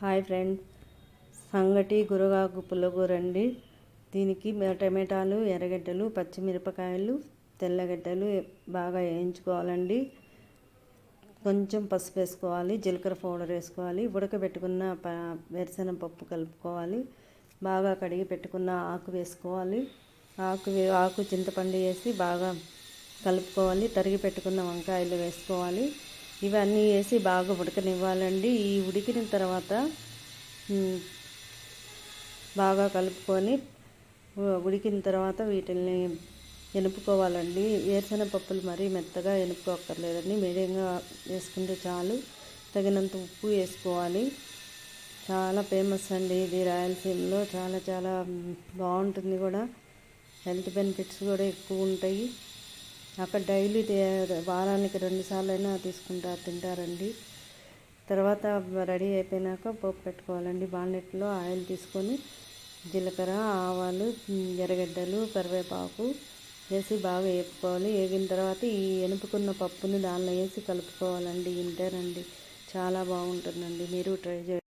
Hi friend. సంగటి గురగాకు పుల్లగూర అండి దీనికి టమాటాలు ఎర్రగడ్డలు పచ్చిమిరపకాయలు తెల్లగడ్డలు బాగా వేయించుకోవాలండి. కొంచెం పసుపు వేసుకోవాలి జీలకర్ర పౌడర్ వేసుకోవాలి ఉడకబెట్టుకున్న ప పప్పు కలుపుకోవాలి బాగా కడిగి పెట్టుకున్న ఆకు వేసుకోవాలి. ఆకు ఆకు చింతపండు వేసి బాగా కలుపుకోవాలి తరిగి పెట్టుకున్న వంకాయలు వేసుకోవాలి. ఇవన్నీ వేసి బాగా ఉడకనివ్వాలండి. ఈ ఉడికిన తర్వాత బాగా కలుపుకొని ఉడికిన తర్వాత వీటిని ఎనుపుకోవాలండి. వేరుశనగ పప్పులు మరీ మెత్తగా ఎనుపుకోక్కర్లేదండి. మీడియంగా వేసుకుంటే చాలు. తగినంత ఉప్పు వేసుకోవాలి. చాలా ఫేమస్ అండి ఇది రాయలసీమలో. చాలా చాలా బాగుంటుంది కూడా. హెల్త్ బెనిఫిట్స్ కూడా ఎక్కువ ఉంటాయి. అక్కడ డైలీ వారానికి రెండుసార్లు అయినా తీసుకుంటారు తింటారండి. తర్వాత రెడీ అయిపోయినాక పోపు పెట్టుకోవాలండి. బాండెట్లో ఆయిల్ తీసుకొని జీలకర్ర ఆవాలు ఎర్రగడ్డలు కరివేపాకు వేసి బాగా వేపుకోవాలి. వేగిన తర్వాత ఈ ఎనుపుకున్న పప్పుని దానిలో వేసి కలుపుకోవాలండి. ఇంతేనండి చాలా బాగుంటుందండి. మీరు ట్రై చేయండి.